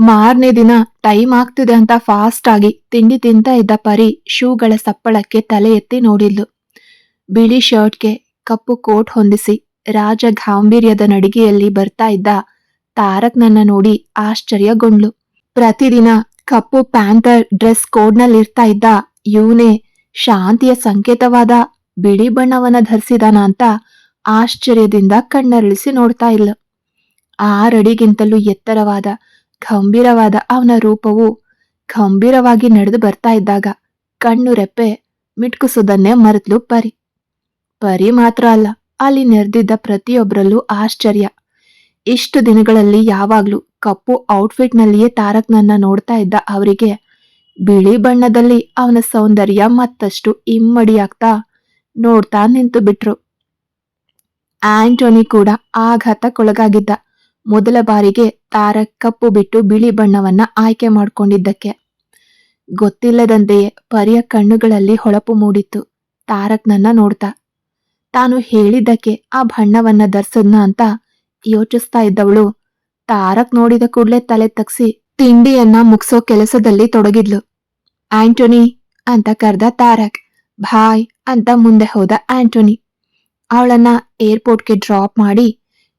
ಮಾರನೇ ದಿನ ಟೈಮ್ ಆಗ್ತಿದೆ ಅಂತ ಫಾಸ್ಟ್ ಆಗಿ ತಿಂಡಿ ತಿಂತ ಇದ್ದ ಪರಿ ಶೂಗಳ ಸಪ್ಪಳಕ್ಕೆ ತಲೆ ಎತ್ತಿ ನೋಡಿದ್ಲು. ಬಿಳಿ ಶರ್ಟ್ಗೆ ಕಪ್ಪು ಕೋಟ್ ಹೊಂದಿಸಿ ರಾಜ ಗಾಂಭೀರ್ಯದ ನಡಿಗೆಯಲ್ಲಿ ಬರ್ತಾ ಇದ್ದ ತಾರಕ್ನನ್ನ ನೋಡಿ ಆಶ್ಚರ್ಯಗೊಂಡ್ಲು. ಪ್ರತಿದಿನ ಕಪ್ಪು ಪ್ಯಾಂಥರ್ ಡ್ರೆಸ್ ಕೋಡ್ನಲ್ಲಿರ್ತಾ ಇದ್ದ ಇವನೇ ಶಾಂತಿಯ ಸಂಕೇತವಾದ ಬಿಳಿ ಬಣ್ಣವನ್ನ ಧರಿಸಿದಾನ ಅಂತ ಆಶ್ಚರ್ಯದಿಂದ ಕಣ್ಣರಳಿಸಿ ನೋಡ್ತಾ ಇಲ್ಲ ಆರಡಿಗಿಂತಲೂ ಎತ್ತರವಾದ ಗಂಭೀರವಾದ ಅವನ ರೂಪವು ಗಂಭೀರವಾಗಿ ನಡೆದು ಬರ್ತಾ ಇದ್ದಾಗ ಕಣ್ಣು ರೆಪ್ಪೆ ಮಿಟ್ಕಿಸೋದನ್ನೇ ಮರೆತ್ಲು ಪರಿ. ಪರಿ ಮಾತ್ರ ಅಲ್ಲ, ಅಲ್ಲಿ ನೆರೆದಿದ್ದ ಪ್ರತಿಯೊಬ್ಬರಲ್ಲೂ ಆಶ್ಚರ್ಯ. ಇಷ್ಟು ದಿನಗಳಲ್ಲಿ ಯಾವಾಗ್ಲೂ ಕಪ್ಪು ಔಟ್ಫಿಟ್ನಲ್ಲಿಯೇ ತಾರಕ್ನನ್ನ ನೋಡ್ತಾ ಇದ್ದ ಅವರಿಗೆ, ಬಿಳಿ ಬಣ್ಣದಲ್ಲಿ ಅವನ ಸೌಂದರ್ಯ ಮತ್ತಷ್ಟು ಇಮ್ಮಡಿಯಾಗ್ತಾ ನೋಡ್ತಾ ನಿಂತು ಬಿಟ್ರು ಆಂಟೋನಿ ಕೂಡ ಆಘಾತಕ್ಕೊಳಗಾಗಿದ್ದ. ಮೊದಲ ಬಾರಿಗೆ ತಾರ ಕಪ್ಪು ಬಿಟ್ಟು ಬಿಳಿ ಬಣ್ಣವನ್ನ ಆಯ್ಕೆ ಮಾಡಿಕೊಂಡಿದ್ದಕ್ಕೆ. ಗೊತ್ತಿಲ್ಲದಂತೆಯೇ ಪರಿಯ ಕಣ್ಣುಗಳಲ್ಲಿ ಹೊಳಪು ಮೂಡಿತ್ತು. ತಾರಕ್ನನ್ನ ನೋಡ್ತಾ, ತಾನು ಹೇಳಿದ್ದಕ್ಕೆ ಆ ಬಣ್ಣವನ್ನ ಧರ್ಸದ್ನ ಅಂತ ಯೋಚಿಸ್ತಾ ಇದ್ದವಳು. ತಾರಕ್ ನೋಡಿದ ಕೂಡಲೇ ತಲೆ ತಗ್ಸಿ ತಿಂಡಿಯನ್ನ ಮುಗಿಸೋ ಕೆಲಸದಲ್ಲಿ ತೊಡಗಿದ್ಲು. ಆಂಟೋನಿ ಅಂತ ಕರೆದ ತಾರಕ್ ಭಾಯ್ ಅಂತ ಮುಂದೆ ಹೋದ ಆಂಟೋನಿ. ಅವಳನ್ನ ಏರ್ಪೋರ್ಟ್ಗೆ ಡ್ರಾಪ್ ಮಾಡಿ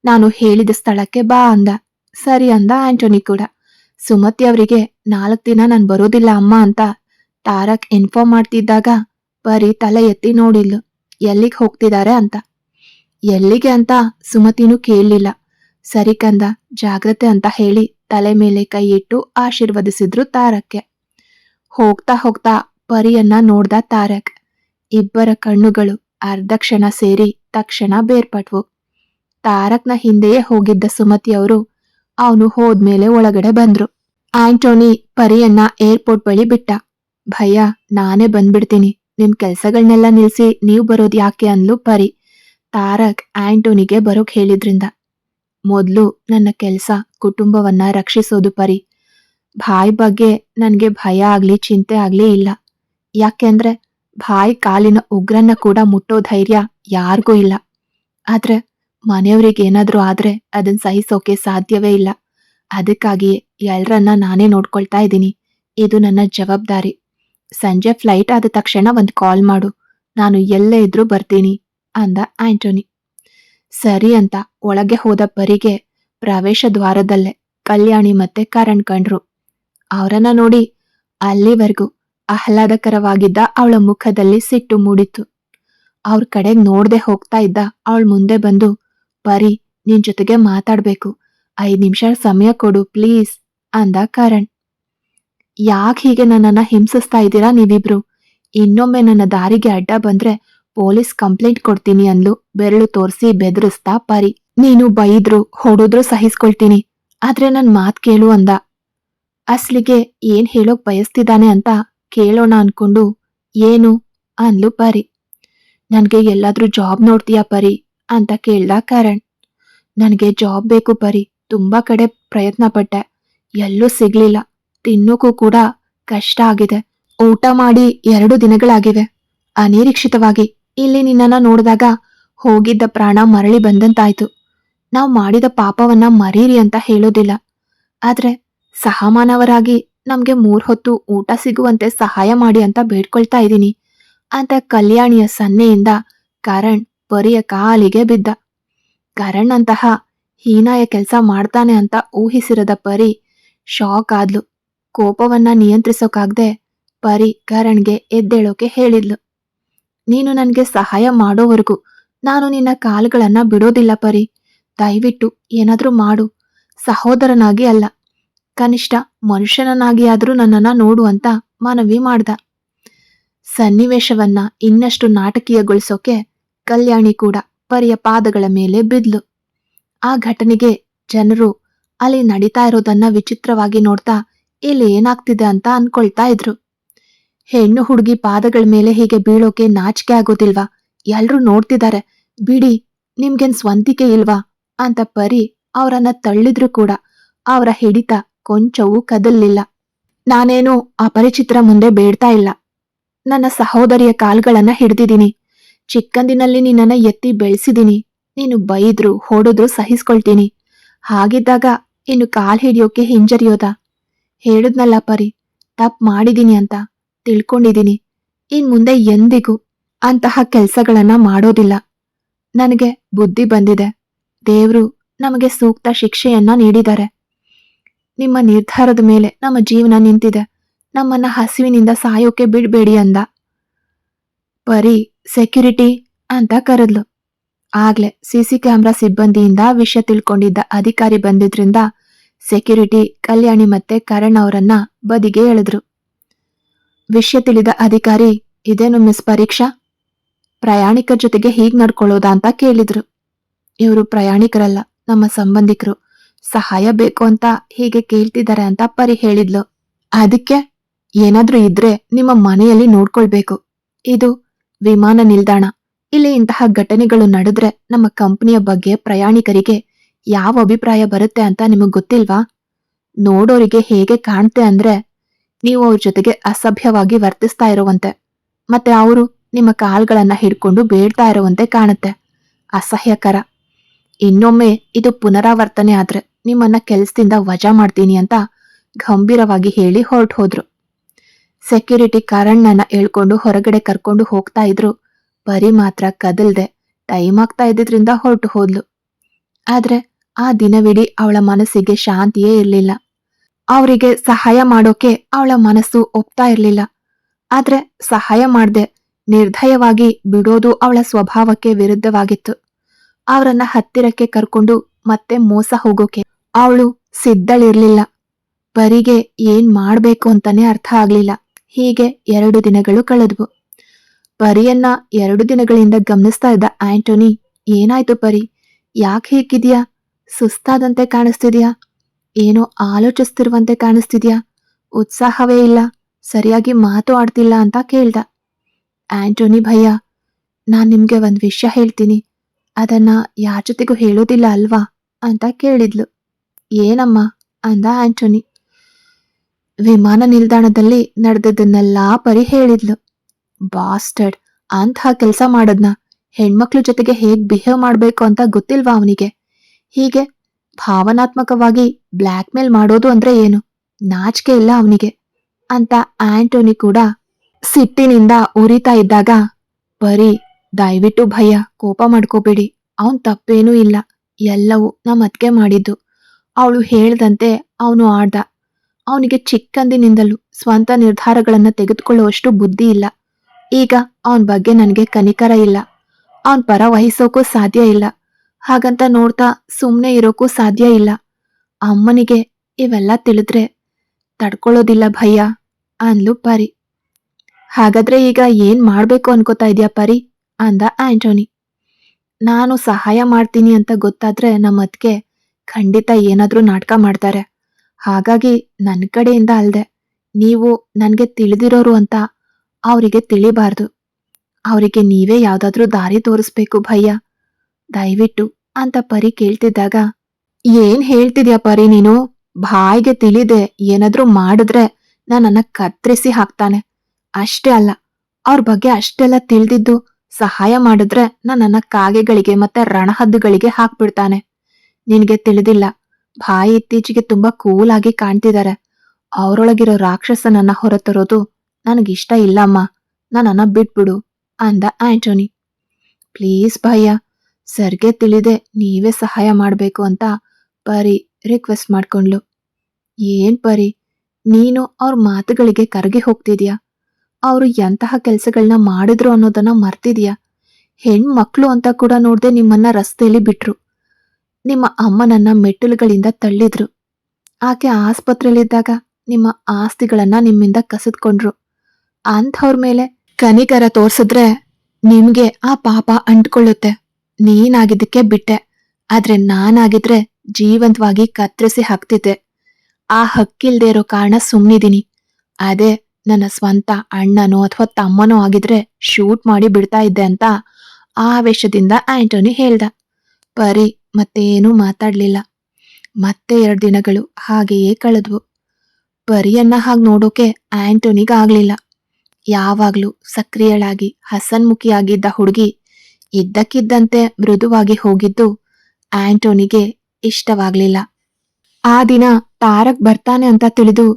ನಾನು ಹೇಳಿದ ಸ್ಥಳಕ್ಕೆ ಬಾ ಅಂದ. ಸರಿ ಅಂದ ಆಂಟೋನಿ ಕೂಡ. ಸುಮತಿ ಅವರಿಗೆ, ನಾಲ್ಕು ದಿನ ನಾನು ಬರೋದಿಲ್ಲ ಅಮ್ಮ ಅಂತ ತಾರಕ್ ಇನ್ಫಾರ್ಮ್ ಮಾಡ್ತಿದ್ದಾಗ ಬರೀ ತಲೆ ಎತ್ತಿ ನೋಡಿಲ್ಲು ಎಲ್ಲಿಗೆ ಹೋಗ್ತಿದ್ದಾರೆ ಅಂತ. ಎಲ್ಲಿಗೆ ಅಂತ ಸುಮತಿನೂ ಕೇಳಲಿಲ್ಲ. ಸರಿ ಕಂದ, ಜಾಗ್ರತೆ ಅಂತ ಹೇಳಿ ತಲೆ ಮೇಲೆ ಕೈ ಇಟ್ಟು ಆಶೀರ್ವದಿಸಿದ್ರು ತಾರಕ್ಕೆ. ಹೋಗ್ತಾ ಹೋಗ್ತಾ ಪರಿಯನ್ನ ನೋಡ್ದ ತಾರಕ್. ಇಬ್ಬರ ಕಣ್ಣುಗಳು ಅರ್ಧ ಕ್ಷಣ ಸೇರಿ ತಕ್ಷಣ ಬೇರ್ಪಟ್ವು. ತಾರಕ್ನ ಹಿಂದೆಯೇ ಹೋಗಿದ್ದ ಸುಮತಿಯವರು ಅವನು ಹೋದ್ಮೇಲೆ ಒಳಗಡೆ ಬಂದ್ರು. ಆಂಟೋನಿ ಪರಿಯನ್ನ ಏರ್ಪೋರ್ಟ್ ಬಳಿ ಬಿಟ್ಟ. ಭಯ, ನಾನೇ ಬಂದ್ಬಿಡ್ತೀನಿ. ನಿಮ್ ಕೆಲ್ಸಗಳನ್ನೆಲ್ಲ ನಿಲ್ಸಿ ನೀವು ಬರೋದ್ ಯಾಕೆ ಅನ್ಲು ಪರಿ. ತಾರಕ್ ಆಂಟೋನಿಗೆ ಬರೋಕ್ ಹೇಳಿದ್ರಿಂದ. ಮೊದ್ಲು ನನ್ನ ಕೆಲ್ಸ ಕುಟುಂಬವನ್ನ ರಕ್ಷಿಸೋದು ಪರಿ. ಭಾಯ್ ಬಗ್ಗೆ ನನ್ಗೆ ಭಯ ಆಗ್ಲಿ, ಚಿಂತೆ ಆಗ್ಲಿ ಇಲ್ಲ. ಯಾಕೆಂದ್ರೆ ಭಾಯ್ ಕಾಲಿನ ಉಗ್ರನ್ನ ಕೂಡ ಮುಟ್ಟೋ ಧೈರ್ಯ ಯಾರಿಗೂ ಇಲ್ಲ. ಆದ್ರೆ ಮನೆಯವ್ರಿಗೆ ಏನಾದ್ರೂ ಆದ್ರೆ ಅದನ್ನ ಸಹಿಸೋಕೆ ಸಾಧ್ಯವೇ ಇಲ್ಲ. ಅದಕ್ಕಾಗಿಯೇ ಎಲ್ರನ್ನ ನಾನೇ ನೋಡ್ಕೊಳ್ತಾ ಇದ್ದೀನಿ. ಇದು ನನ್ನ ಜವಾಬ್ದಾರಿ. ಸಂಜೆ ಫ್ಲೈಟ್ ಆದ ತಕ್ಷಣ ಒಂದು ಕಾಲ್ ಮಾಡು. ನಾನು ಎಲ್ಲೇ ಇದ್ರೂ ಬರ್ತೀನಿ ಅಂದ ಆಂಟೋನಿ. ಸರಿ ಅಂತ ಒಳಗೆ ಹೋದ ಪರಿಗೆ ಪ್ರವೇಶ ದ್ವಾರದಲ್ಲೇ ಕಲ್ಯಾಣಿ ಮತ್ತೆ ಕರಣ್ ಕಂಡ್ರು. ಅವರನ್ನ ನೋಡಿ ಅಲ್ಲಿವರೆಗೂ ಆಹ್ಲಾದಕರವಾಗಿದ್ದ ಅವಳ ಮುಖದಲ್ಲಿ ಸಿಟ್ಟು ಮೂಡಿತ್ತು. ಅವ್ರ ಕಡೆಗ್ ನೋಡ್ದೆ ಹೋಗ್ತಾ ಇದ್ದ ಅವಳ ಮುಂದೆ ಬಂದು ಪರಿ ನಿನ್ ಜೊತೆಗೆ ಮಾತಾಡ್ಬೇಕು. ಐದ್ ನಿಮಿಷ ಸಮಯ ಕೊಡು, ಪ್ಲೀಸ್, ಅಂದ ಕರಣ್. ಯಾಕೆ ಹೀಗೆ ನನ್ನನ್ನ ಹಿಂಸಿಸ್ತಾ ಇದ್ದೀರಾ ನೀವಿಬ್ರು? ಇನ್ನೊಮ್ಮೆ ನನ್ನ ದಾರಿಗೆ ಅಡ್ಡ ಬಂದ್ರೆ ಪೊಲೀಸ್ ಕಂಪ್ಲೇಂಟ್ ಕೊಡ್ತೀನಿ ಅಂದ್ಲು. ಬೆರಳು ತೋರಿಸಿ ಬೆದರಿಸ್ತಾ ಪರಿ. ನೀನು ಬೈದ್ರು, ಹೊಡೆದ್ರು ಸಹಿಸ್ಕೊಳ್ತೀನಿ. ಆದ್ರೆ ನನ್ ಮಾತ್ ಕೇಳು ಅಂದ. ಅಸ್ಲಿಗೆ ಏನ್ ಹೇಳೋಕ್ ಬಯಸ್ತಿದ್ದಾನೆ ಅಂತ ಕೇಳೋಣ ಅನ್ಕೊಂಡು, ಏನು, ಅಂದ್ಲು ಪರಿ. ನನ್ಗೆ ಎಲ್ಲಾದ್ರೂ ಜಾಬ್ ನೋಡ್ತೀಯಾ ಪರಿ? ಅಂತ ಕೇಳ್ದ ಕರಣ್. ನನಗೆ ಜಾಬ್ ಬೇಕು ಪರಿ ತುಂಬಾ ಕಡೆ ಪ್ರಯತ್ನ ಪಟ್ಟೆ. ಎಲ್ಲೂ ಸಿಗ್ಲಿಲ್ಲ. ತಿನ್ನೋಕ್ಕೂ ಕೂಡ ಕಷ್ಟ ಆಗಿದೆ. ಊಟ ಮಾಡಿ ಎರಡು ದಿನಗಳಾಗಿವೆ. ಅನಿರೀಕ್ಷಿತವಾಗಿ ಇಲ್ಲಿ ನಿನ್ನನ್ನ ನೋಡಿದಾಗ ಹೋಗಿದ್ದ ಪ್ರಾಣ ಮರಳಿ ಬಂದಂತಾಯ್ತು. ನಾವು ಮಾಡಿದ ಪಾಪವನ್ನ ಮರೀರಿ ಅಂತ ಹೇಳೋದಿಲ್ಲ. ಆದ್ರೆ ಸಹಮಾನವರಾಗಿ ನಮ್ಗೆ ಮೂರ್ ಹೊತ್ತು ಊಟ ಸಿಗುವಂತೆ ಸಹಾಯ ಮಾಡಿ ಅಂತ ಬೇಡ್ಕೊಳ್ತಾ ಇದ್ದೀನಿ ಅಂತ ಕಲ್ಯಾಣಿಯ ಸನ್ನೆಯಿಂದ ಕರಣ್ ಪರಿಯ ಕಾಲಿಗೆ ಬಿದ್ದ. ಕರಣ್ ಅಂತಹ ಹೀನಾಯ ಕೆಲಸ ಮಾಡ್ತಾನೆ ಅಂತ ಊಹಿಸಿರದ ಪರಿ ಶಾಕ್ ಆದ್ಲು. ಕೋಪವನ್ನ ನಿಯಂತ್ರಿಸೋಕಾಗ್ದೆ ಪರಿ ಕರಣ್ಗೆ ಎದ್ದೇಳೋಕೆ ಹೇಳಿದ್ಲು. ನೀನು ನನಗೆ ಸಹಾಯ ಮಾಡೋವರೆಗೂ ನಾನು ನಿನ್ನ ಕಾಲುಗಳನ್ನ ಬಿಡೋದಿಲ್ಲ ಪರಿ. ದಯವಿಟ್ಟು ಏನಾದ್ರೂ ಮಾಡು. ಸಹೋದರನಾಗಿ ಅಲ್ಲ. ಕನಿಷ್ಠ ಮನುಷ್ಯನನ್ನಾಗಿ ಆದ್ರೂ ನನ್ನನ್ನ ನೋಡು ಅಂತ ಮನವಿ ಮಾಡ್ದ. ಸನ್ನಿವೇಶವನ್ನ ಇನ್ನಷ್ಟು ನಾಟಕೀಯಗೊಳಿಸೋಕೆ ಕಲ್ಯಾಣಿ ಕೂಡ ಪರಿಯ ಪಾದಗಳ ಮೇಲೆ ಬಿದ್ಲು. ಆ ಘಟನೆಗೆ ಜನರು ಅಲ್ಲಿ ನಡೀತಾ ಇರೋದನ್ನ ವಿಚಿತ್ರವಾಗಿ ನೋಡ್ತಾ ಇಲ್ಲಿ ಏನಾಗ್ತಿದೆ ಅಂತ ಅನ್ಕೊಳ್ತಾ ಇದ್ರು. ಹೆಣ್ಣು ಹುಡುಗಿ ಪಾದಗಳ ಮೇಲೆ ಹೀಗೆ ಬೀಳೋಕೆ ನಾಚಿಕೆ ಆಗೋದಿಲ್ವಾ? ಎಲ್ರೂ ನೋಡ್ತಿದ್ದಾರೆ ಬಿಡಿ, ನಿಮ್ಗೇನ್ ಸ್ವಂತಿಕೆ ಇಲ್ವಾ? ಅಂತ ಪರಿ ಅವರನ್ನ ತಳ್ಳಿದ್ರು ಕೂಡ. ಅವರ ಹಿಡಿತ ಕೊಂಚವೂ ಕದಲ್ಲಿಲ್ಲ. ನಾನೇನು ಅಪರಿಚಿತರ ಮುಂದೆ ಬೇಡ್ತಾ ಇಲ್ಲ. ನನ್ನ ಸಹೋದರಿಯ ಕಾಲ್ಗಳನ್ನ ಹಿಡ್ದಿದ್ದೀನಿ. ಚಿಕ್ಕಂದಿನಲ್ಲಿ ನಿನ್ನನ್ನ ಎತ್ತಿ ಬೆಳೆಸಿದೀನಿ. ನೀನು ಬೈದ್ರು ಹೊಡೆದ್ರು ಸಹಿಸ್ಕೊಳ್ತೀನಿ. ಹಾಗಿದ್ದಾಗ ಇನ್ನು ಕಾಲ್ ಹಿಡಿಯೋಕೆ ಹಿಂಜರಿಯೋದ? ಹೇಳಿದ್ನಲ್ಲ ಪರಿ ತಪ್ ಮಾಡಿದೀನಿ ಅಂತ ತಿಳ್ಕೊಂಡಿದ್ದೀನಿ ಇನ್ ಮುಂದೆ ಎಂದಿಗೂ ಅಂತಹ ಕೆಲ್ಸಗಳನ್ನ ಮಾಡೋದಿಲ್ಲ. ನನಗೆ ಬುದ್ಧಿ ಬಂದಿದೆ. ದೇವ್ರು ನಮಗೆ ಸೂಕ್ತ ಶಿಕ್ಷೆಯನ್ನ ನೀಡಿದ್ದಾರೆ. ನಿಮ್ಮ ನಿರ್ಧಾರದ ಮೇಲೆ ನಮ್ಮ ಜೀವನ ನಿಂತಿದೆ. ನಮ್ಮನ್ನ ಹಸಿವಿನಿಂದ ಸಾಯೋಕೆ ಬಿಡ್ಬೇಡಿ ಅಂದ. ಪರಿ ಸೆಕ್ಯೂರಿಟಿ ಅಂತ ಕರೆದ್ಲು. ಆಗ್ಲೇ ಸಿಸಿ ಕ್ಯಾಮ್ರಾ ಸಿಬ್ಬಂದಿಯಿಂದ ವಿಷಯ ತಿಳ್ಕೊಂಡಿದ್ದ ಅಧಿಕಾರಿ ಬಂದಿದ್ರಿಂದ ಸೆಕ್ಯೂರಿಟಿ, ಕಲ್ಯಾಣಿ ಮತ್ತೆ ಕರಣ್ ಅವರನ್ನ ಬದಿಗೆ ಎಳೆದ್ರು. ವಿಷಯ ತಿಳಿದ ಅಧಿಕಾರಿ, ಇದೇನು ಮಿಸ್ ಪರೀಕ್ಷಾ? ಪ್ರಯಾಣಿಕರ ಜೊತೆಗೆ ಹೀಗ್ ನಡ್ಕೊಳ್ಳೋದಾ ಅಂತ ಕೇಳಿದ್ರು. ಇವರು ಪ್ರಯಾಣಿಕರಲ್ಲ, ನಮ್ಮ ಸಂಬಂಧಿಕರು. ಸಹಾಯ ಬೇಕು ಅಂತ ಹೀಗೆ ಕೇಳ್ತಿದ್ದಾರೆ ಅಂತ ಪರಿ ಹೇಳಿದ್ಲು ಅದಕ್ಕೆ ಏನಾದ್ರೂ ಇದ್ರೆ ನಿಮ್ಮ ಮನೆಯಲ್ಲಿ ನೋಡ್ಕೊಳ್ಬೇಕು. ಇದು ವಿಮಾನ ನಿಲ್ದಾಣ. ಇಲ್ಲಿ ಇಂತಹ ಘಟನೆಗಳು ನಡೆದ್ರೆ ನಮ್ಮ ಕಂಪನಿಯ ಬಗ್ಗೆ ಪ್ರಯಾಣಿಕರಿಗೆ ಯಾವ ಅಭಿಪ್ರಾಯ ಬರುತ್ತೆ ಅಂತ ನಿಮಗ್ ಗೊತ್ತಿಲ್ವಾ? ನೋಡೋರಿಗೆ ಹೇಗೆ ಕಾಣ್ತೆ ಅಂದ್ರೆ ನೀವು ಅವ್ರ ಜೊತೆಗೆ ಅಸಭ್ಯವಾಗಿ ವರ್ತಿಸ್ತಾ ಇರುವಂತೆ. ಮತ್ತೆ ಅವರು ನಿಮ್ಮ ಕಾಲ್ಗಳನ್ನ ಹಿಡ್ಕೊಂಡು ಬೇಡ್ತಾ ಇರುವಂತೆ ಕಾಣುತ್ತೆ. ಅಸಹ್ಯಕರ. ಇನ್ನೊಮ್ಮೆ ಇದು ಪುನರಾವರ್ತನೆ ಆದ್ರೆ ನಿಮ್ಮನ್ನ ಕೆಲ್ಸದಿಂದ ವಜಾ ಮಾಡ್ತೀನಿ ಅಂತ ಗಂಭೀರವಾಗಿ ಹೇಳಿ ಹೊರಟು ಹೋದ್ರು. ಸೆಕ್ಯೂರಿಟಿ ಕಾರಣ್ಣನ ಹೇಳ್ಕೊಂಡು ಹೊರಗಡೆ ಕರ್ಕೊಂಡು ಹೋಗ್ತಾ ಇದ್ರು. ಪರಿ ಮಾತ್ರ ಕದಲ್ದೆ ಟೈಮ್ ಆಗ್ತಾ ಇದ್ದಿದ್ರಿಂದ ಹೊರಟು ಹೋದ್ಲು. ಆದ್ರೆ ಆ ದಿನವಿಡೀ ಅವಳ ಮನಸ್ಸಿಗೆ ಶಾಂತಿಯೇ ಇರ್ಲಿಲ್ಲ. ಅವರಿಗೆ ಸಹಾಯ ಮಾಡೋಕೆ ಅವಳ ಮನಸ್ಸು ಒಪ್ತಾ ಇರ್ಲಿಲ್ಲ. ಆದ್ರೆ ಸಹಾಯ ಮಾಡ್ದೆ ನಿರ್ದಯವಾಗಿ ಬಿಡೋದು ಅವಳ ಸ್ವಭಾವಕ್ಕೆ ವಿರುದ್ಧವಾಗಿತ್ತು. ಅವರನ್ನ ಹತ್ತಿರಕ್ಕೆ ಕರ್ಕೊಂಡು ಮತ್ತೆ ಮೋಸ ಹೋಗೋಕೆ ಅವಳು ಸಿದ್ಧಳಿರ್ಲಿಲ್ಲ. ಪರಿಗೆ ಏನ್ ಮಾಡ್ಬೇಕು ಅಂತಾನೆ ಅರ್ಥ ಆಗ್ಲಿಲ್ಲ. ಹೀಗೆ ಎರಡು ದಿನಗಳು ಕಳೆದ್ವು. ಪರಿಯನ್ನ ಎರಡು ದಿನಗಳಿಂದ ಗಮನಿಸ್ತಾ ಇದ್ದ ಆಂಟೋನಿ, ಏನಾಯ್ತು ಪರಿ? ಯಾಕೆ ಹೇಗಿದ್ಯಾ? ಸುಸ್ತಾದಂತೆ ಕಾಣಿಸ್ತಿದ್ಯಾ? ಏನೋ ಆಲೋಚಿಸ್ತಿರುವಂತೆ ಕಾಣಿಸ್ತಿದ್ಯಾ? ಉತ್ಸಾಹವೇ ಇಲ್ಲ, ಸರಿಯಾಗಿ ಮಾತು ಆಡ್ತಿಲ್ಲ ಅಂತ ಕೇಳ್ದ. ಆಂಟೋನಿ, ಭಯ್ಯ, ನಾನ್ ನಿಮ್ಗೆ ಒಂದ್ ವಿಷಯ ಹೇಳ್ತೀನಿ. ಅದನ್ನ ಯಾರ ಜೊತೆಗೂ ಹೇಳೋದಿಲ್ಲ ಅಲ್ವಾ? ಅಂತ ಕೇಳಿದ್ಲು. ಏನಮ್ಮ? ಅಂದ ಆಂಟೋನಿ. ವಿಮಾನ ನಿಲ್ದಾಣದಲ್ಲಿ ನಡೆದದನ್ನೆಲ್ಲಾ ಪರಿ ಹೇಳಿದ್ಲು ಬಾಸ್ಟರ್ಡ್ ಅಂತಹ ಕೆಲಸ ಮಾಡದ್ನ. ಹೆಣ್ಮಕ್ಳ ಜೊತೆಗೆ ಹೇಗ್ ಬಿಹೇವ್ ಮಾಡ್ಬೇಕು ಅಂತ ಗೊತ್ತಿಲ್ವಾ ಅವನಿಗೆ? ಹೀಗೆ ಭಾವನಾತ್ಮಕವಾಗಿ ಬ್ಲ್ಯಾಕ್ ಮೇಲ್ ಮಾಡೋದು ಅಂದ್ರೆ ಏನು? ನಾಚಿಕೆ ಇಲ್ಲ ಅವನಿಗೆ. ಅಂತ ಆಂಟೋನಿ ಕೂಡ ಸಿಟ್ಟಿನಿಂದ ಉರಿತಾ ಇದ್ದಾಗ, ಬರೀ ದಯವಿಟ್ಟು ಭಯ, ಕೋಪ ಮಾಡ್ಕೋಬೇಡಿ. ಅವನ್ ತಪ್ಪೇನೂ ಇಲ್ಲ. ಎಲ್ಲವೂ ನಮ್ಮ ಅತ್ಗೆ ಮಾಡಿದ್ದು. ಅವಳು ಹೇಳ್ದಂತೆ ಅವನು ಆಡ್ದ. ಅವನಿಗೆ ಚಿಕ್ಕಂದಿನಿಂದಲೂ ಸ್ವಂತ ನಿರ್ಧಾರಗಳನ್ನು ತೆಗೆದುಕೊಳ್ಳುವಷ್ಟು ಬುದ್ಧಿ ಇಲ್ಲ. ಈಗ ಅವನ ಬಗ್ಗೆ ನನಗೆ ಕನಿಕರ ಇಲ್ಲ. ಅವನ್ ಪರ ವಹಿಸೋಕೂ ಸಾಧ್ಯ ಇಲ್ಲ. ಹಾಗಂತ ನೋಡ್ತಾ ಸುಮ್ಮನೆ ಇರೋಕೂ ಸಾಧ್ಯ ಇಲ್ಲ. ಅಮ್ಮನಿಗೆ ಇವೆಲ್ಲ ತಿಳಿದ್ರೆ ತಡ್ಕೊಳ್ಳೋದಿಲ್ಲ ಭಯ್ಯ ಅಂದ್ಲು ಪರಿ. ಹಾಗಾದ್ರೆ ಈಗ ಏನ್ ಮಾಡ್ಬೇಕು ಅನ್ಕೋತಾ ಇದೆಯಾ ಪರಿ? ಅಂದ ಆಂಟೋನಿ. ನಾನು ಸಹಾಯ ಮಾಡ್ತೀನಿ ಅಂತ ಗೊತ್ತಾದ್ರೆ ನಮ್ಮ ಅದಕ್ಕೆ ಖಂಡಿತ ಏನಾದ್ರೂ ನಾಟಕ ಮಾಡ್ತಾರೆ. ಹಾಗಾಗಿ ನನ್ನ ಕಡೆಯಿಂದ ಅಲ್ದೆ ನೀವು ನನಗೆ ತಿಳಿದಿರೋರು ಅಂತ ಅವರಿಗೆ ತಿಳಿಬಾರ್ದು. ಅವರಿಗೆ ನೀವೇ ಯಾವುದಾದ್ರೂ ದಾರಿ ತೋರಿಸ್ಬೇಕು ಭಯ್ಯ. ದಯವಿಟ್ಟು ಅಂತ ಪರಿ ಕೇಳ್ತಿದ್ದಾಗ, ಏನ್ ಹೇಳ್ತಿದ್ಯಾ ಪರಿ ನೀನು? ಬಾಯಿಗೆ ತಿಳಿದೆ, ಏನಾದ್ರೂ ಮಾಡಿದ್ರೆ ನನ್ನ ಕತ್ತರಿಸಿ ಹಾಕ್ತಾನೆ. ಅಷ್ಟೇ ಅಲ್ಲ, ಅವ್ರ ಬಗ್ಗೆ ಅಷ್ಟೆಲ್ಲ ತಿಳಿದಿದ್ದು ಸಹಾಯ ಮಾಡಿದ್ರೆ ನನ್ನನ್ನ ಕಾಗೆಗಳಿಗೆ ಮತ್ತೆ ರಣಹದ್ದುಗಳಿಗೆ ಹಾಕ್ಬಿಡ್ತಾನೆ. ನಿನಗೆ ತಿಳಿದಿಲ್ಲ ಬಾಯಿ ಇತ್ತೀಚೆಗೆ ತುಂಬಾ ಕೂಲ್ ಆಗಿ ಕಾಣ್ತಿದ್ದಾರೆ ಅವರೊಳಗಿರೋ ರಾಕ್ಷಸನನ್ನ ಹೊರತರೋದು ನನಗಿಷ್ಟ ಇಲ್ಲಮ್ಮ ನನ್ನನ್ನ ಬಿಟ್ಬಿಡು ಅಂದ ಆಂಟೋನಿ. ಪ್ಲೀಸ್ ಭಯ್ಯ, ಸರ್ಗೆ ತಿಳಿದೆ ನೀವೇ ಸಹಾಯ ಮಾಡ್ಬೇಕು ಅಂತ ಪರಿ ರಿಕ್ವೆಸ್ಟ್ ಮಾಡ್ಕೊಂಡ್ಲು ಏನ್ ಪರಿ, ನೀನು ಅವ್ರ ಮಾತುಗಳಿಗೆ ಕರಗಿ ಹೋಗ್ತಿದ್ಯಾ? ಅವರು ಎಂತಹ ಕೆಲಸಗಳನ್ನ ಮಾಡಿದ್ರು ಅನ್ನೋದನ್ನ ಮರ್ತಿದ್ಯಾ? ಹೆಣ್ಮಕ್ಳು ಅಂತ ಕೂಡ ನೋಡ್ದೆ ನಿಮ್ಮನ್ನ ರಸ್ತೆಯಲ್ಲಿ ಬಿಟ್ರು. ನಿಮ್ಮ ಅಮ್ಮನನ್ನ ಮೆಟ್ಟಿಲುಗಳಿಂದ ತಳ್ಳಿದ್ರು. ಆಕೆ ಆಸ್ಪತ್ರೆಯಲ್ಲಿದ್ದಾಗ ನಿಮ್ಮ ಆಸ್ತಿಗಳನ್ನ ನಿಮ್ಮಿಂದ ಕಸಿದ್ಕೊಂಡ್ರು. ಅಂಥವ್ರ ಮೇಲೆ ಕನಿಕರ ತೋರ್ಸಿದ್ರೆ ನಿಮ್ಗೆ ಆ ಪಾಪ ಅಂಟ್ಕೊಳ್ಳುತ್ತೆ. ನೀನಾಗಿದ್ದಕ್ಕೆ ಬಿಟ್ಟೆ. ಆದ್ರೆ ನಾನಾಗಿದ್ರೆ ಜೀವಂತವಾಗಿ ಕತ್ತರಿಸಿ ಹಾಕ್ತಿದ್ದೆ. ಆ ಹಕ್ಕಿಲ್ದೇ ಇರೋ ಕಾರಣ ಸುಮ್ಮನಿದ್ದೀನಿ ಅದೇ ನನ್ನ ಸ್ವಂತ ಅಣ್ಣನೋ ಅಥವಾ ತಮ್ಮನೋ ಆಗಿದ್ರೆ ಶೂಟ್ ಮಾಡಿ ಬಿಡ್ತಾ ಇದ್ದೆ ಅಂತ ಆವೇಶದಿಂದ ಆಂಟೋನಿ ಹೇಳ್ದ. ಪರಿ ಮತ್ತೇನೂ ಮಾತಾಡಲಿಲ್ಲ. ಮತ್ತೆ ಎರಡು ದಿನಗಳು ಹಾಗೆಯೇ ಕಳೆದ್ವು. ಪರಿಯನ್ನ ಹಾಗೆ ನೋಡೋಕೆ ಆಂಟೋನಿಗಾಗ್ಲಿಲ್ಲ. ಯಾವಾಗ್ಲೂ ಸಕ್ರಿಯಳಾಗಿ ಹಸನ್ಮುಖಿಯಾಗಿದ್ದ ಹುಡುಗಿ ಇದ್ದಕ್ಕಿದ್ದಂತೆ ಮೃದುವಾಗಿ ಹೋಗಿದ್ದು ಆಂಟೋನಿಗೆ ಇಷ್ಟವಾಗ್ಲಿಲ್ಲ. ಆ ದಿನ ತಾರಕ್ ಬರ್ತಾನೆ ಅಂತ ತಿಳಿದು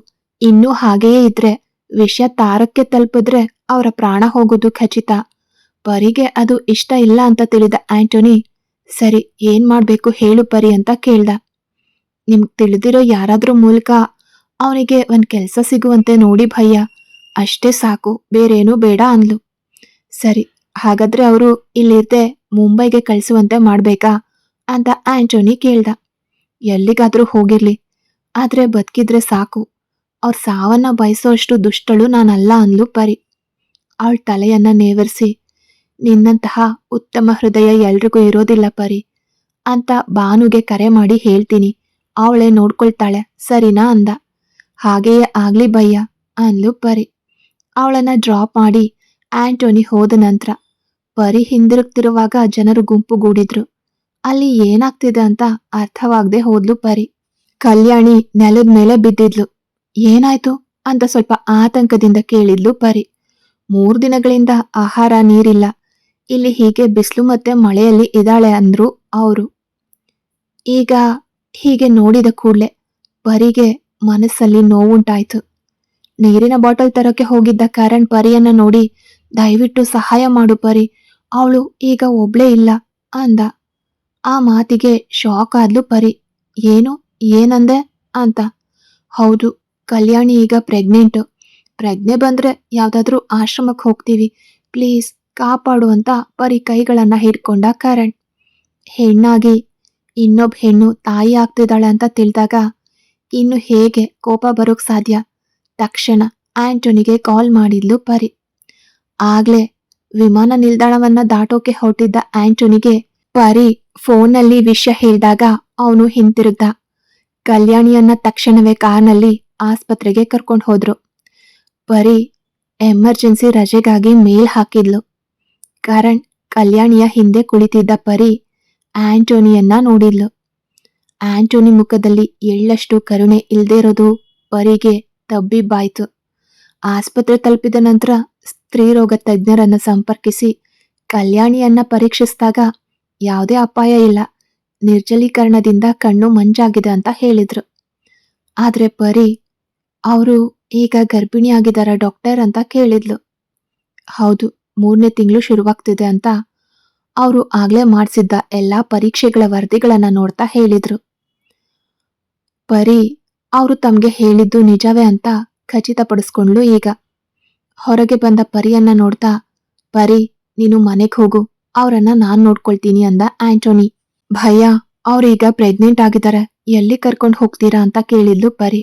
ಇನ್ನೂ ಹಾಗೆಯೇ ಇದ್ರೆ ವಿಷಯ ತಾರಕ್ಕೆ ತಲುಪಿದ್ರೆ ಅವರ ಪ್ರಾಣ ಹೋಗೋದು ಖಚಿತ. ಪರಿಗೆ ಅದು ಇಷ್ಟ ಇಲ್ಲ ಅಂತ ತಿಳಿದ ಆಂಟೋನಿ ಸರಿ, ಏನ್ ಮಾಡ್ಬೇಕು ಹೇಳು ಪರಿ ಅಂತ ಕೇಳ್ದ. ನಿಮ್ಗ್ ತಿಳಿದಿರೋ ಯಾರಾದ್ರೂ ಮೂಲಕ ಅವನಿಗೆ ಒಂದ್ ಕೆಲ್ಸ ಸಿಗುವಂತೆ ನೋಡಿ ಭಯ್ಯ. ಅಷ್ಟೇ ಸಾಕು, ಬೇರೇನೂ ಬೇಡ ಅಂದ್ಲು. ಸರಿ, ಹಾಗಾದ್ರೆ ಅವರು ಇಲ್ಲಿರ್ದೆ ಮುಂಬೈಗೆ ಕಳಿಸುವಂತೆ ಮಾಡ್ಬೇಕಾ ಅಂತ ಆಂಟೋನಿ ಕೇಳ್ದ. ಎಲ್ಲಿಗಾದ್ರೂ ಹೋಗಿರ್ಲಿ, ಆದ್ರೆ ಬದುಕಿದ್ರೆ ಸಾಕು. ಅವ್ರ ಸಾವನ್ನ ಬಯಸೋಷ್ಟು ದುಷ್ಟಳು ನಾನಲ್ಲ ಅಂದ್ಲು ಪರಿ. ಅವಳ ತಲೆಯನ್ನ ನೇವರಿಸಿ ನಿನ್ನಂತಹ ಉತ್ತಮ ಹೃದಯ ಎಲ್ರಿಗೂ ಇರೋದಿಲ್ಲ ಪರಿ. ಅಂತ ಬಾನುಗೆ ಕರೆ ಮಾಡಿ ಹೇಳ್ತೀನಿ. ಅವಳೆ ನೋಡ್ಕೊಳ್ತಾಳೆ. ಸರಿನಾ ಅಂದ. ಹಾಗೆಯೇ ಆಗ್ಲಿ ಭಯ್ಯ ಅಂದ್ಲು ಪರಿ. ಅವಳನ್ನ ಡ್ರಾಪ್ ಮಾಡಿ ಆಂಟೋನಿ ಹೋದ ನಂತರ ಪರಿ ಹಿಂದಿರುಗ್ತಿರುವಾಗ ಜನರು ಗುಂಪುಗೂಡಿದ್ರು ಅಲ್ಲಿ ಏನಾಗ್ತಿದೆ ಅಂತ ಅರ್ಥವಾಗದೆ ಹೋದ್ಲು ಪರಿ. ಕಲ್ಯಾಣಿ ನೆಲದ ಮೇಲೆ ಬಿದ್ದಿದ್ಲು. ಏನಾಯ್ತು ಅಂತ ಸ್ವಲ್ಪ ಆತಂಕದಿಂದ ಕೇಳಿದ್ಲು ಪರಿ. ಮೂರು ದಿನಗಳಿಂದ ಆಹಾರ ನೀರಿಲ್ಲ. ಇಲ್ಲಿ ಹೀಗೆ ಬಿಸಿಲು ಮತ್ತೆ ಮಳೆಯಲ್ಲಿ ಇದ್ದಾಳೆ ಅಂದ್ರು ಅವರು. ಈಗ ಹೀಗೆ ನೋಡಿದ ಕೂಡಲೇ ಪರಿಗೆ ಮನಸ್ಸಲ್ಲಿ ನೋವುಂಟಾಯ್ತು. ನೀರಿನ ಬಾಟಲ್ ತರಕ್ಕೆ ಹೋಗಿದ್ದ ಕರಣ್ ಪರಿಯನ್ನ ನೋಡಿ ದಯವಿಟ್ಟು ಸಹಾಯ ಮಾಡು ಪರಿ, ಅವಳು ಈಗ ಒಬ್ಳೇ ಇಲ್ಲ ಅಂದ. ಆ ಮಾತಿಗೆ ಶಾಕ್ ಆದ್ಲು ಪರಿ. ಏನು, ಏನಂದೆ ಅಂತ. ಹೌದು, ಕಲ್ಯಾಣಿ ಈಗ ಪ್ರೆಗ್ನೆಂಟು. ಪ್ರಜ್ಞೆ ಬಂದ್ರೆ ಯಾವುದಾದ್ರೂ ಆಶ್ರಮಕ್ಕೆ ಹೋಗ್ತೀವಿ. ಪ್ಲೀಸ್ ಕಾಪಾಡು ಅಂತ ಪರಿ ಕೈಗಳನ್ನ ಹಿಡ್ಕೊಂಡ ಕರಣ್. ಹೆಣ್ಣಾಗಿ ಇನ್ನೊಬ್ಬ ಹೆಣ್ಣು ತಾಯಿ ಆಗ್ತಿದ್ದಾಳೆ ಅಂತ ತಿಳಿದಾಗ ಇನ್ನು ಹೇಗೆ ಕೋಪ ಬರೋಕ್ ಸಾಧ್ಯ? ತಕ್ಷಣ ಆಂಟೋನಿಗೆ ಕಾಲ್ ಮಾಡಿದ್ಲು ಪರಿ. ಆಗ್ಲೇ ವಿಮಾನ ನಿಲ್ದಾಣವನ್ನ ದಾಟೋಕೆ ಹೊರಟಿದ್ದ ಆಂಟೋನಿಗೆ ಪರಿ ಫೋನಲ್ಲಿ ವಿಷಯ ಹೇಳಿದಾಗ ಅವನು ಹಿಂತಿರುಗ್ದ. ಕಲ್ಯಾಣಿಯನ್ನ ತಕ್ಷಣವೇ ಕಾರ್ನಲ್ಲಿ ಆಸ್ಪತ್ರೆಗೆ ಕರ್ಕೊಂಡು ಹೋದ್ರು. ಪರಿ ಎಮರ್ಜೆನ್ಸಿ ರಜೆಗಾಗಿ ಮೇಲ್ ಹಾಕಿದ್ಲು. ಕರಣ್ ಕಲ್ಯಾಣಿಯ ಹಿಂದೆ ಕುಳಿತಿದ್ದ ಪರಿ ಆಂಟೋನಿಯನ್ನ ನೋಡಿದ್ಲು. ಆಂಟೋನಿ ಮುಖದಲ್ಲಿ ಎಳ್ಳಷ್ಟು ಕರುಣೆ ಇಲ್ಲದೇ ಇರೋದು ಪರಿಗೆ ತಬ್ಬಿಬ್ಬಾಯ್ತು. ಆಸ್ಪತ್ರೆ ತಲುಪಿದ ನಂತರ ಸ್ತ್ರೀರೋಗ ತಜ್ಞರನ್ನು ಸಂಪರ್ಕಿಸಿ ಕಲ್ಯಾಣಿಯನ್ನ ಪರೀಕ್ಷಿಸಿದಾಗ ಯಾವುದೇ ಅಪಾಯ ಇಲ್ಲ. ನಿರ್ಜಲೀಕರಣದಿಂದ ಕಣ್ಣು ಮಂಜಾಗಿದೆ ಅಂತ ಹೇಳಿದ್ರು. ಆದ್ರೆ ಪರಿ, ಅವರು ಈಗ ಗರ್ಭಿಣಿಯಾಗಿದ್ದಾರ ಡಾಕ್ಟರ್? ಅಂತ ಕೇಳಿದ್ಲು. ಹೌದು ಮೂರನೇ ತಿಂಗಳು ಶುರುವಾಗ್ತಿದೆ ಅಂತ ಅವರು ಆಗ್ಲೇ ಮಾಡಿಸಿದ್ದ ಎಲ್ಲಾ ಪರೀಕ್ಷೆಗಳ ವರದಿಗಳನ್ನ ನೋಡ್ತಾ ಹೇಳಿದ್ರು. ಪರಿ ಅವರು ತಮ್ಗೆ ಹೇಳಿದ್ದು ನಿಜವೇ ಅಂತ ಖಚಿತಪಡಿಸ್ಕೊಂಡ್ಲು ಈಗ. ಹೊರಗೆ ಬಂದ ಪರಿಯನ್ನ ನೋಡ್ತಾ ಪರಿ ನೀನು ಮನೆಗ್ ಹೋಗು, ಅವರನ್ನ ನಾನ್ ನೋಡ್ಕೊಳ್ತೀನಿ ಅಂದ ಆಂಟೋನಿ. ಭಯ, ಅವ್ರೀಗ ಪ್ರೆಗ್ನೆಂಟ್ ಆಗಿದ್ದಾರೆ ಎಲ್ಲಿ ಕರ್ಕೊಂಡು ಹೋಗ್ತೀರಾ ಅಂತ ಕೇಳಿದ್ಲು ಪರಿ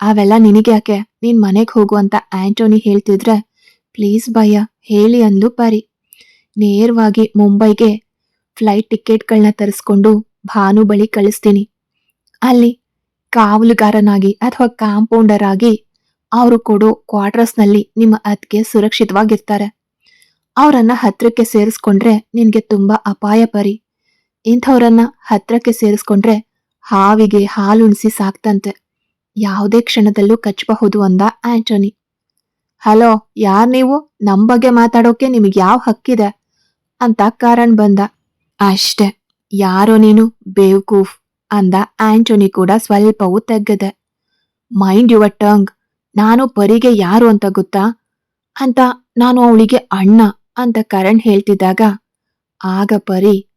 ಅವೆಲ್ಲ ನಿನಗ್ಯಾಕೆ, ನೀನ್ ಮನೆಗ್ ಹೋಗು ಅಂತ ಆಂಟೋನಿ ಹೇಳ್ತಿದ್ರೆ ಪ್ಲೀಸ್ ಭಯ ಹೇಳಿ ಅಂದು ಪರಿ. ನೇರವಾಗಿ ಮುಂಬೈಗೆ ಫ್ಲೈಟ್ ಟಿಕೆಟ್ಗಳನ್ನ ತರಿಸ್ಕೊಂಡು ಭಾನು ಬಳಿ ಕಳಿಸ್ತೀನಿ. ಅಲ್ಲಿ ಕಾವಲುಗಾರನಾಗಿ ಅಥವಾ ಕಾಂಪೌಂಡರ್ ಆಗಿ ಅವರು ಕೊಡೋ ಕ್ವಾರ್ಟರ್ಸ್ನಲ್ಲಿ ನಿಮ್ಮ ಅತ್ತಿಗೆ ಸುರಕ್ಷಿತವಾಗಿರ್ತಾರೆ. ಅವರನ್ನ ಹತ್ತಿರಕ್ಕೆ ಸೇರಿಸ್ಕೊಂಡ್ರೆ ನಿನಗೆ ತುಂಬ ಅಪಾಯ ಪರಿ. ಇಂಥವರನ್ನ ಹತ್ತಿರಕ್ಕೆ ಸೇರಿಸ್ಕೊಂಡ್ರೆ ಹಾವಿಗೆ ಹಾಲುಣಿಸಿ ಸಾಕ್ತಂತೆ. ಯಾವುದೇ ಕ್ಷಣದಲ್ಲೂ ಕಚ್ಚಬಹುದು ಅಂದ ಆಂಟೋನಿ. ಹಲೋ, ಯಾರ್ ನೀವು? ನಮ್ ಬಗ್ಗೆ ಮಾತಾಡೋಕೆ ನಿಮಗೆ ಯಾವ ಹಕ್ಕಿದೆ? ಅಂತ ಕಾರಣ್ ಬಂದ. ಅಷ್ಟೆ, ಯಾರೋ ನೀನು? ಬೇವ್ಕೂಫ್ ಅಂದ ಆಂಟೋನಿ ಕೂಡ ಸ್ವಲ್ಪವೂ ತೆಗ್ಗದೆ. ಮೈಂಡ್ ಯುವ ಟಂಗ್, ನಾನು ಪರಿಗೆ ಯಾರು ಅಂತ ಗೊತ್ತಾ? ಅಂತ ನಾನು ಅವಳಿಗೆ ಅಣ್ಣ ಅಂತ ಕರಣ್ ಹೇಳ್ತಿದ್ದಾಗ, ಆಗ ಪರಿ,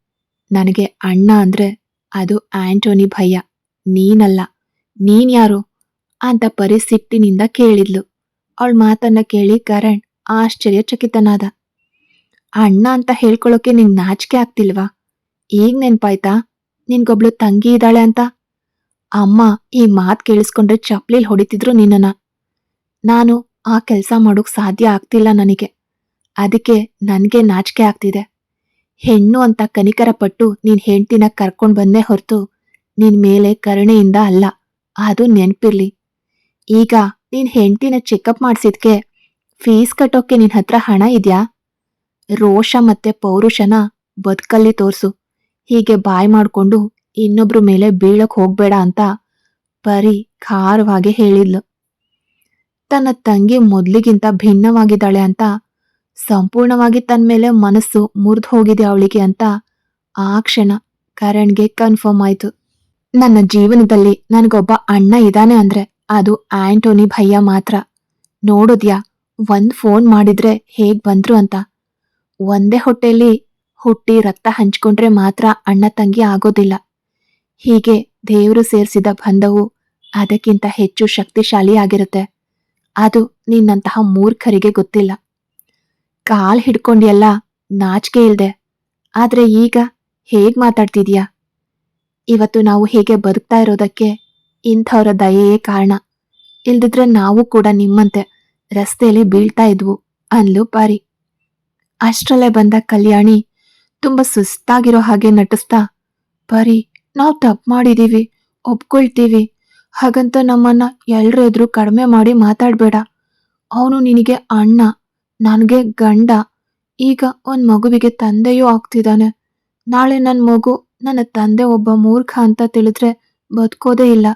ನನಗೆ ಅಣ್ಣ ಅಂದ್ರೆ ಅದು ಆಂಟೋನಿ ಭಯ್ಯ ನೀನಲ್ಲ ನೀನ್ ಯಾರು ಅಂತ ಪರಿ ಸಿಟ್ಟಿನಿಂದ ಕೇಳಿದ್ಲು. ಅವಳ ಮಾತನ್ನ ಕೇಳಿ ಕರಣ್ ಆಶ್ಚರ್ಯಚಕಿತನಾದ. ಅಣ್ಣ ಅಂತ ಹೇಳ್ಕೊಳ್ಳೋಕೆ ನಿಂಗ್ ನಾಚಿಕೆ ಆಗ್ತಿಲ್ವಾ? ಈಗ ನೆನ್ಪಾಯ್ತಾ? ನಿನ್ಗೊಬ್ಳು ತಂಗಿ ಇದ್ದಾಳೆ ಅಂತ? ಅಮ್ಮ ಈ ಮಾತ್ ಕೇಳಿಸ್ಕೊಂಡ್ರೆ ಚಪ್ಲಿಲ್ ಹೊಡಿತಿದ್ರು ನಿನ್ನನ್ನ. ನಾನು ಆ ಕೆಲಸ ಮಾಡೋಕ್ ಸಾಧ್ಯ ಆಗ್ತಿಲ್ಲ ನನಗೆ. ಅದಕ್ಕೆ ನನಗೆ ನಾಚಿಕೆ ಆಗ್ತಿದೆ. ಹೆಣ್ಣು ಅಂತ ಕನಿಕರ ಪಟ್ಟು ನೀನ್ ಹೆಂಡ್ತಿನ ಕರ್ಕೊಂಡ್ ಬಂದೇ ಹೊರತು ನಿನ್ ಮೇಲೆ ಕರುಣೆಯಿಂದ ಅಲ್ಲ, ಅದು ನೆನ್ಪಿರ್ಲಿ. ಈಗ ನೀನ್ ಹೆಂಡ್ತಿನ ಚೆಕಪ್ ಮಾಡ್ಸಿದ್ಕೆ ಫೀಸ್ ಕಟ್ಟೋಕೆ ನಿನ್ ಹತ್ರ ಹಣ ಇದ್ಯಾ? ರೋಷ ಮತ್ತೆ ಪೌರುಷನ ಬದುಕಲ್ಲಿ ತೋರ್ಸು. ಹೀಗೆ ಬಾಯ್ ಮಾಡ್ಕೊಂಡು ಇನ್ನೊಬ್ರ ಮೇಲೆ ಬೀಳಕ್ ಹೋಗ್ಬೇಡ ಅಂತ ಪರಿ ಖಾರವಾಗಿ ಹೇಳಿದ್ಲು. ತನ್ನ ತಂಗಿ ಮೊದ್ಲಿಗಿಂತ ಭಿನ್ನವಾಗಿದ್ದಾಳೆ ಅಂತ, ಸಂಪೂರ್ಣವಾಗಿ ತನ್ನ ಮೇಲೆ ಮನಸ್ಸು ಮುರಿದು ಹೋಗಿದೆ ಅವಳಿಗೆ ಅಂತ ಆ ಕ್ಷಣ ಕರಣ್ಗೆ ಕನ್ಫರ್ಮ್ ಆಯ್ತು. ನನ್ನ ಜೀವನದಲ್ಲಿ ನನಗೊಬ್ಬ ಅಣ್ಣ ಇದ್ದಾನೆ ಅಂದ್ರೆ ಅದು ಆಂಟೋನಿ ಭಯ್ಯ ಮಾತ್ರ. ನೋಡುದ್ಯಾ, ಒಂದ್ ಫೋನ್ ಮಾಡಿದ್ರೆ ಹೇಗ್ ಬಂದ್ರು ಅಂತ. ಒಂದೇ ಹೊಟ್ಟೆಲಿ ಹುಟ್ಟಿ ರಕ್ತ ಹಂಚ್ಕೊಂಡ್ರೆ ಮಾತ್ರ ಅಣ್ಣ ತಂಗಿ ಆಗೋದಿಲ್ಲ. ಹೀಗೆ ದೇವರು ಸೇರಿಸಿದ ಬಂಧವು ಅದಕ್ಕಿಂತ ಹೆಚ್ಚು ಶಕ್ತಿಶಾಲಿ ಆಗಿರುತ್ತೆ. ಅದು ನಿನ್ನಂತಹ ಮೂರ್ಖರಿಗೆ ಗೊತ್ತಿಲ್ಲ. ಕಾಲ್ ಹಿಡ್ಕೊಂಡಿಯಲ್ಲ, ನಾಚಿಕೆ ಇಲ್ದೆ. ಆದ್ರೆ ಈಗ ಹೇಗ್ ಮಾತಾಡ್ತಿದ್ಯಾ? ಇವತ್ತು ನಾವು ಹೇಗೆ ಬದುಕ್ತಾ ಇರೋದಕ್ಕೆ ಇಂಥವ್ರ ದಯೆಯೇ ಕಾರಣ. ಇಲ್ದಿದ್ರೆ ನಾವು ಕೂಡ ನಿಮ್ಮಂತೆ ರಸ್ತೆಯಲ್ಲಿ ಬೀಳ್ತಾ ಇದ್ವು ಅನ್ಲು ಪಾರಿ. ಅಷ್ಟರಲ್ಲೇ ಬಂದ ಕಲ್ಯಾಣಿ ತುಂಬಾ ಸುಸ್ತಾಗಿರೋ ಹಾಗೆ ನಟಿಸ್ತಾ, ಪರಿ, ನಾವು ತಪ್ಪು ಮಾಡಿದೀವಿ, ಒಪ್ಕೊಳ್ತೀವಿ. ಹಾಗಂತ ನಮ್ಮನ್ನ ಎಲ್ರ ಎದುರು ಕಡಿಮೆ ಮಾಡಿ ಮಾತಾಡಬೇಡ. ಅವನು ನಿನಗೆ ಅಣ್ಣ, ನನಗೆ ಗಂಡ, ಈಗ ಒಂದು ಮಗುವಿಗೆ ತಂದೆಯೂ ಆಗ್ತಿದ್ದಾನೆ. ನಾಳೆ ನನ್ನ ಮಗು ನನ್ನ ತಂದೆ ಒಬ್ಬ ಮೂರ್ಖ ಅಂತ ತಿಳಿದ್ರೆ ಬದುಕೋದೇ ಇಲ್ಲ.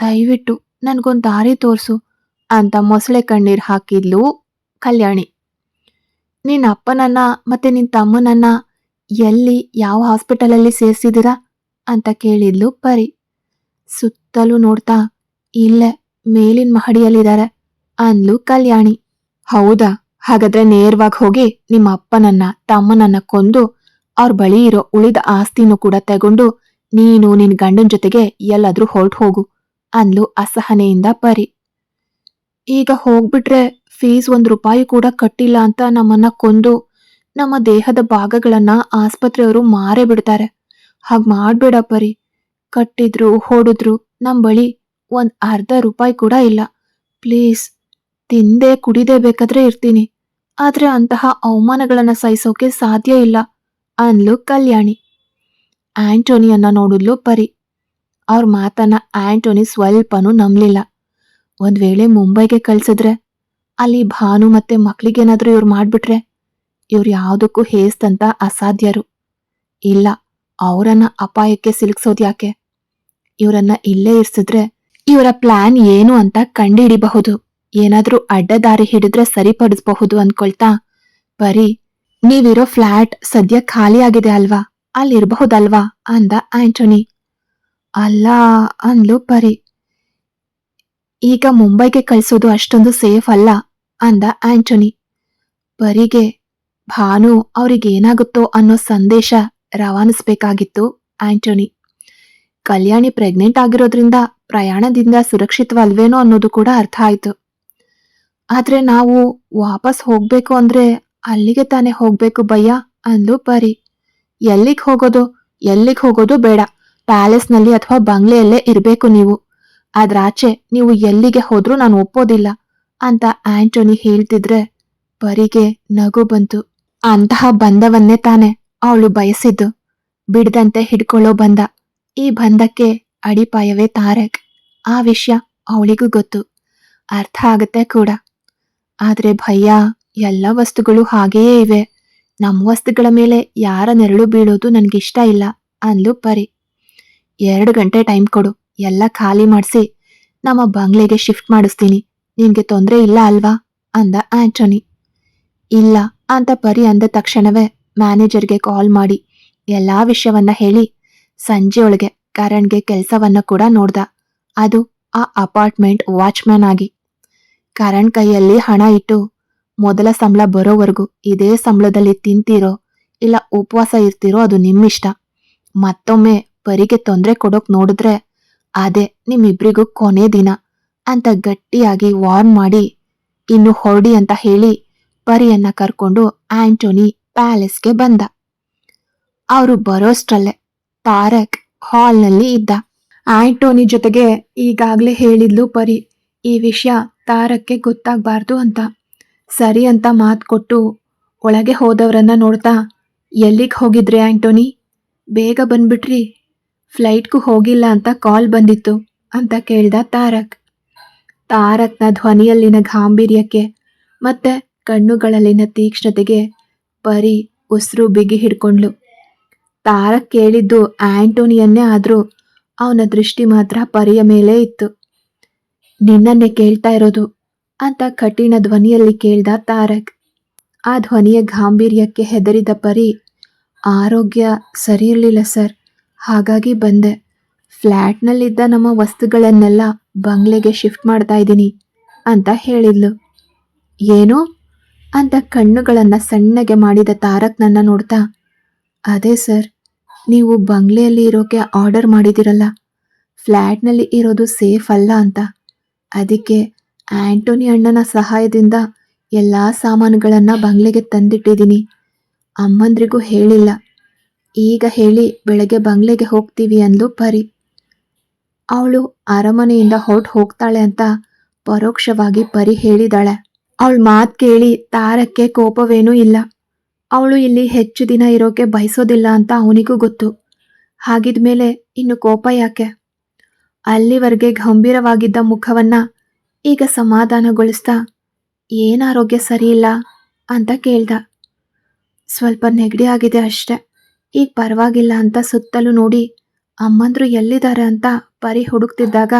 ದಯವಿಟ್ಟು ನನಗೊಂದು ದಾರಿ ತೋರಿಸು ಅಂತ ಮೊಸಳೆ ಕಣ್ಣೀರು ಹಾಕಿದ್ಲು ಕಲ್ಯಾಣಿ. ನಿನ್ನ ಅಪ್ಪನನ್ನ ಮತ್ತೆ ನಿನ್ನ ತಮ್ಮನನ್ನ ಎಲ್ಲಿ ಯಾವ ಹಾಸ್ಪಿಟಲಲ್ಲಿ ಸೇರಿಸಿದಿರಾ ಅಂತ ಕೇಳಿದ್ಲು ಪರಿ. ಸುತ್ತಲೂ ನೋಡ್ತಾ, ಇಲ್ಲೇ ಮೇಲಿನ ಮಹಡಿಯಲ್ಲಿದ್ದಾರೆ ಅಂದ್ಲು ಕಲ್ಯಾಣಿ. ಹೌದಾ, ಹಾಗಾದ್ರೆ ನೇರವಾಗಿ ಹೋಗಿ ನಿಮ್ಮ ಅಪ್ಪನನ್ನ, ತಮ್ಮನನ್ನ ಕೊಂದು ಅವ್ರ ಬಳಿ ಇರೋ ಉಳಿದ ಆಸ್ತಿನೂ ಕೂಡ ತಗೊಂಡು ನೀನು ನಿನ್ನ ಗಂಡನ ಜೊತೆಗೆ ಎಲ್ಲಾದ್ರೂ ಹೊರಟು ಹೋಗು. ಅಂದ್ಲು ಅಸಹನೆಯಿಂದ ಪರಿ. ಈಗ ಹೋಗ್ಬಿಟ್ರೆ ಫೀಸ್ ಒಂದು ರೂಪಾಯಿ ಕೂಡ ಕಟ್ಟಿಲ್ಲ ಅಂತ ನಮ್ಮನ್ನ ಕೊಂದು ನಮ್ಮ ದೇಹದ ಭಾಗಗಳನ್ನ ಆಸ್ಪತ್ರೆಯವರು ಮಾರೇ ಬಿಡ್ತಾರೆ. ಹಾಗೆ ಮಾಡಬೇಡ ಪರಿ. ಕಟ್ಟಿದ್ರು, ಹೊಡೆದ್ರು ನಮ್ಮ ಬಳಿ ಒಂದು ಅರ್ಧ ರೂಪಾಯಿ ಕೂಡ ಇಲ್ಲ. ಪ್ಲೀಸ್, ತಿಂದೆ ಕುಡಿದೇ ಬೇಕಾದ್ರೆ ಇರ್ತೀನಿ. ಆದ್ರೆ ಅಂತಹ ಅವಮಾನಗಳನ್ನ ಸಹಿಸೋಕೆ ಸಾಧ್ಯ ಇಲ್ಲ ಅನ್ಲು ಕಲ್ಯಾಣಿ. ಆಂಟೋನಿಯನ್ನ ನೋಡಿದ್ಲು ಪರಿ. ಅವ್ರ ಮಾತನ್ನ ಆಂಟೋನಿ ಸ್ವಲ್ಪನೂ ನಂಬಲಿಲ್ಲ. ಒಂದ್ ವೇಳೆ ಮುಂಬೈಗೆ ಕಳ್ಸಿದ್ರೆ, ಅಲ್ಲಿ ಭಾನು ಮತ್ತೆ ಮಕ್ಳಿಗೇನಾದ್ರೂ ಇವ್ರು ಮಾಡ್ಬಿಟ್ರೆ, ಇವ್ರು ಯಾವುದಕ್ಕೂ ಹೇಸ್ತಂತ ಅಸಾಧ್ಯರು. ಇಲ್ಲ, ಅವರನ್ನ ಅಪಾಯಕ್ಕೆ ಸಿಲುಕ್ಸೋದ್ಯಾಕೆ ಇವರನ್ನ ಇಲ್ಲೇ ಇರ್ಸಿದ್ರೆ ಇವರ ಪ್ಲಾನ್ ಏನು ಅಂತ ಕಂಡುಹಿಡಿಬಹುದು ಏನಾದ್ರೂ ಅಡ್ಡದಾರಿ ಹಿಡಿದ್ರೆ ಸರಿಪಡಿಸಬಹುದು ಅನ್ಕೊಳ್ತಾ, ಬರೀ, ನೀವಿರೋ ಫ್ಲಾಟ್ ಸದ್ಯ ಖಾಲಿಯಾಗಿದೆ ಅಲ್ವಾ? ಅಲ್ಲಿರಬಹುದಲ್ವಾ? ಅಂದ ಆಂಟೋನಿ. ಅಲ್ಲ ಅಂದ್ಲು ಪರಿ. ಈಗ ಮುಂಬೈಗೆ ಕಳಿಸೋದು ಅಷ್ಟೊಂದು ಸೇಫ್ ಅಲ್ಲ ಅಂದ ಆಂಟೋನಿ. ಪರಿಗೆ, ಭಾನು ಅವ್ರಿಗೇನಾಗುತ್ತೋ ಅನ್ನೋ ಸಂದೇಶ ರವಾನಿಸ್ಬೇಕಾಗಿತ್ತು ಆಂಟೋನಿ. ಕಲ್ಯಾಣಿ ಪ್ರೆಗ್ನೆಂಟ್ ಆಗಿರೋದ್ರಿಂದ ಪ್ರಯಾಣದಿಂದ ಸುರಕ್ಷಿತವಲ್ವೇನೋ ಅನ್ನೋದು ಕೂಡ ಅರ್ಥ ಆಯ್ತು. ಆದ್ರೆ ನಾವು ವಾಪಸ್ ಹೋಗ್ಬೇಕು ಅಂದ್ರೆ ಅಲ್ಲಿಗೆ ತಾನೇ ಹೋಗ್ಬೇಕು ಭಯ್ಯ ಅಂದ್ಲು ಪರಿ. ಎಲ್ಲಿಗೆ ಹೋಗೋದು ಎಲ್ಲಿಗೆ ಹೋಗೋದು ಬೇಡ. ಪ್ಯಾಲೇಸ್ನಲ್ಲಿ ಅಥವಾ ಬಂಗ್ಲೆಯಲ್ಲೇ ಇರಬೇಕು ನೀವು. ಆದ್ರಾಚೆ ನೀವು ಎಲ್ಲಿಗೆ ಹೋದ್ರೂ ನಾನು ಒಪ್ಪೋದಿಲ್ಲ ಅಂತ ಆಂಟೋನಿ ಹೇಳ್ತಿದ್ರೆ ಪರಿಗೆ ನಗು ಬಂತು. ಅಂತಹ ಬಂಧವನ್ನೇ ತಾನೆ ಅವಳು ಬಯಸಿದ್ದು. ಬಿಡದಂತೆ ಹಿಡ್ಕೊಳ್ಳೋ ಬಂಧ ಈ ಬಂಧಕ್ಕೆ ಅಡಿಪಾಯವೇ ತಾರಕ್. ಆ ವಿಷಯ ಅವಳಿಗೂ ಗೊತ್ತು. ಅರ್ಥ ಆಗತ್ತೆ ಕೂಡ. ಆದ್ರೆ ಭಯ್ಯ ಎಲ್ಲ ವಸ್ತುಗಳು ಹಾಗೆಯೇ ಇವೆ. ನಮ್ಮ ವಸ್ತುಗಳ ಮೇಲೆ ಯಾರ ನೆರಳು ಬೀಳೋದು ನನ್ಗಿಷ್ಟ ಇಲ್ಲ ಅಂದ್ಲು ಪರಿ. ಎರಡು ಗಂಟೆ ಟೈಮ್ ಕೊಡು. ಎಲ್ಲ ಖಾಲಿ ಮಾಡಿಸಿ. ನಮ್ಮ ಬಂಗ್ಲೆಗೆ ಶಿಫ್ಟ್ ಮಾಡಿಸ್ತೀನಿ. ನಿನ್ಗೆ ತೊಂದರೆ ಇಲ್ಲ ಅಲ್ವಾ? ಅಂದ ಆಂಟೋನಿ. ಇಲ್ಲ ಅಂತ ಪರಿ ಅಂದ ತಕ್ಷಣವೇ ಮ್ಯಾನೇಜರ್ಗೆ ಕಾಲ್ ಮಾಡಿ. ಎಲ್ಲಾ ವಿಷಯವನ್ನ ಹೇಳಿ. ಸಂಜೆಯೊಳಗೆ ಕರಣ್ಗೆ ಕೆಲಸವನ್ನ ಕೂಡ ನೋಡ್ದ. ಅದು ಆ ಅಪಾರ್ಟ್ಮೆಂಟ್ ವಾಚ್ಮ್ಯಾನ್ ಆಗಿ. ಕರಣ್ ಕೈಯಲ್ಲಿ ಹಣ ಇಟ್ಟು, ಮೊದಲ ಸಂಬಳ ಬರೋವರೆಗೂ ಇದೇ ಸಂಬಳದಲ್ಲಿ ತಿಂತೀರೋ ಇಲ್ಲ ಉಪವಾಸ ಇರ್ತೀರೋ ಅದು ನಿಮ್ಮಿಷ್ಟ. ಮತ್ತೊಮ್ಮೆ ಪರಿಗೆ ತೊಂದರೆ ಕೊಡೋಕ್ ನೋಡಿದ್ರೆ, ಅದೇ, ನಿಮ್ಮಿಬ್ರಿಗೂ ಕೊನೆ ದಿನ ಅಂತ ಗಟ್ಟಿಯಾಗಿ ವಾರ್ನ್ ಮಾಡಿ, ಇನ್ನು ಹೊರಡಿ ಅಂತ ಹೇಳಿ ಪರಿಯನ್ನ ಕರ್ಕೊಂಡು ಆಂಟೋನಿ ಪ್ಯಾಲೇಸ್ಗೆ ಬಂದ. ಅವರು ಬರೋಷ್ಟ್ರಲ್ಲೇ ತಾರಕ್ ಹಾಲ್ನಲ್ಲಿ ಇದ್ದ. ಆಂಟೋನಿ ಜೊತೆಗೆ ಈಗಾಗಲೇ ಹೇಳಿದ್ಲು ಪರಿ, ಈ ವಿಷಯ ತಾರಕ್ಗೆ ಗೊತ್ತಾಗಬಾರ್ದು ಅಂತ. ಸರಿ ಅಂತ ಮಾತು ಕೊಟ್ಟು ಒಳಗೆ ಹೋದವರನ್ನ ನೋಡ್ತಾ ಎಲ್ಲಿಗೆ ಹೋಗಿದ್ರಿ ಆಂಟೋನಿ? ಬೇಗ ಬಂದ್ಬಿಟ್ರಿ. ಫ್ಲೈಟ್ಗೂ ಹೋಗಿಲ್ಲ ಅಂತ ಕಾಲ್ ಬಂದಿತ್ತು ಅಂತ ಕೇಳ್ದ ತಾರಕ್. ತಾರಕ್ನ ಧ್ವನಿಯಲ್ಲಿನ ಗಾಂಭೀರ್ಯಕ್ಕೆ ಮತ್ತೆ ಕಣ್ಣುಗಳಲ್ಲಿನ ತೀಕ್ಷ್ಣತೆಗೆ ಪರಿ ಉಸಿರು ಬಿಗಿ ಹಿಡ್ಕೊಂಡ್ಲು ತಾರಕ್ ಕೇಳಿದ್ದು ಆಂಟೋನಿಯನ್ನೇ ಆದರೂ ಅವನ ದೃಷ್ಟಿ ಮಾತ್ರ ಪರಿಯ ಮೇಲೆ ಇತ್ತು. ನಿನ್ನನ್ನೇ ಕೇಳ್ತಾ ಇರೋದು ಅಂತ ಕಠಿಣ ಧ್ವನಿಯಲ್ಲಿ ಕೇಳ್ದ ತಾರಕ್. ಆ ಧ್ವನಿಯ ಗಾಂಭೀರ್ಯಕ್ಕೆ ಹೆದರಿದ ಪರಿ, ಆರೋಗ್ಯ ಸರಿ ಇರಲಿಲ್ಲ ಸರ್. ಹಾಗಾಗಿ ಬಂದೆ. ಫ್ಲ್ಯಾಟ್ನಲ್ಲಿದ್ದ ನಮ್ಮ ವಸ್ತುಗಳನ್ನೆಲ್ಲ ಬಂಗ್ಲೆಗೆ ಶಿಫ್ಟ್ ಮಾಡ್ತಾ ಇದ್ದೀನಿ ಅಂತ ಹೇಳಿದ್ಲು. ಏನು? ಅಂತ ಕಣ್ಣುಗಳನ್ನು ಸಣ್ಣಗೆ ಮಾಡಿದ ತಾರಕ್ ನನ್ನ ನೋಡ್ತಾ, ಅದೇ ಸರ್, ನೀವು ಬಂಗ್ಲೆಯಲ್ಲಿ ಇರೋಕೆ ಆರ್ಡರ್ ಮಾಡಿದಿರಲ್ಲ ಫ್ಲ್ಯಾಟ್ನಲ್ಲಿ ಇರೋದು ಸೇಫ್ ಅಲ್ಲ ಅಂತ. ಅದಕ್ಕೆ ಆಂಟೋನಿ ಅಣ್ಣನ ಸಹಾಯದಿಂದ ಎಲ್ಲ ಸಾಮಾನುಗಳನ್ನು ಬಂಗ್ಲೆಗೆ ತಂದಿಟ್ಟಿದ್ದೀನಿ. ಅಮ್ಮಂದ್ರಿಗೂ ಹೇಳಿಲ್ಲ. ಈಗ ಹೇಳಿ ಬೆಳಗ್ಗೆ ಬಂಗ್ಲೆಗೆ ಹೋಗ್ತೀವಿ ಅಂದ್ಲು ಪರಿ. ಅವಳು ಅರಮನೆಯಿಂದ ಹೊರಟು ಹೋಗ್ತಾಳೆ ಅಂತ ಪರೋಕ್ಷವಾಗಿ ಪರಿ ಹೇಳಿದಾಳೆ. ಅವಳ ಮಾತು ಕೇಳಿ ತಾರಕ್ಕೆ ಕೋಪವೇನೂ ಇಲ್ಲ. ಅವಳು ಇಲ್ಲಿ ಹೆಚ್ಚು ದಿನ ಇರೋಕೆ ಬಯಸೋದಿಲ್ಲ ಅಂತ ಅವನಿಗೂ ಗೊತ್ತು. ಹಾಗಿದ್ಮೇಲೆ ಇನ್ನು ಕೋಪ ಯಾಕೆ? ಅಲ್ಲಿವರೆಗೆ ಗಂಭೀರವಾಗಿದ್ದ ಮುಖವನ್ನ ಈಗ ಸಮಾಧಾನಗೊಳಿಸ್ತಾ ಏನಾರೋಗ್ಯ ಸರಿಯಿಲ್ಲ ಅಂತ ಕೇಳ್ದ. ಸ್ವಲ್ಪ ನೆಗಡಿ ಆಗಿದೆ ಅಷ್ಟೆ. ಈಗ ಪರವಾಗಿಲ್ಲ ಅಂತ ಸುತ್ತಲೂ ನೋಡಿ ಅಮ್ಮಂದ್ರು ಎಲ್ಲಿದ್ದಾರೆ ಅಂತ ಪರಿ ಹುಡುಕ್ತಿದ್ದಾಗ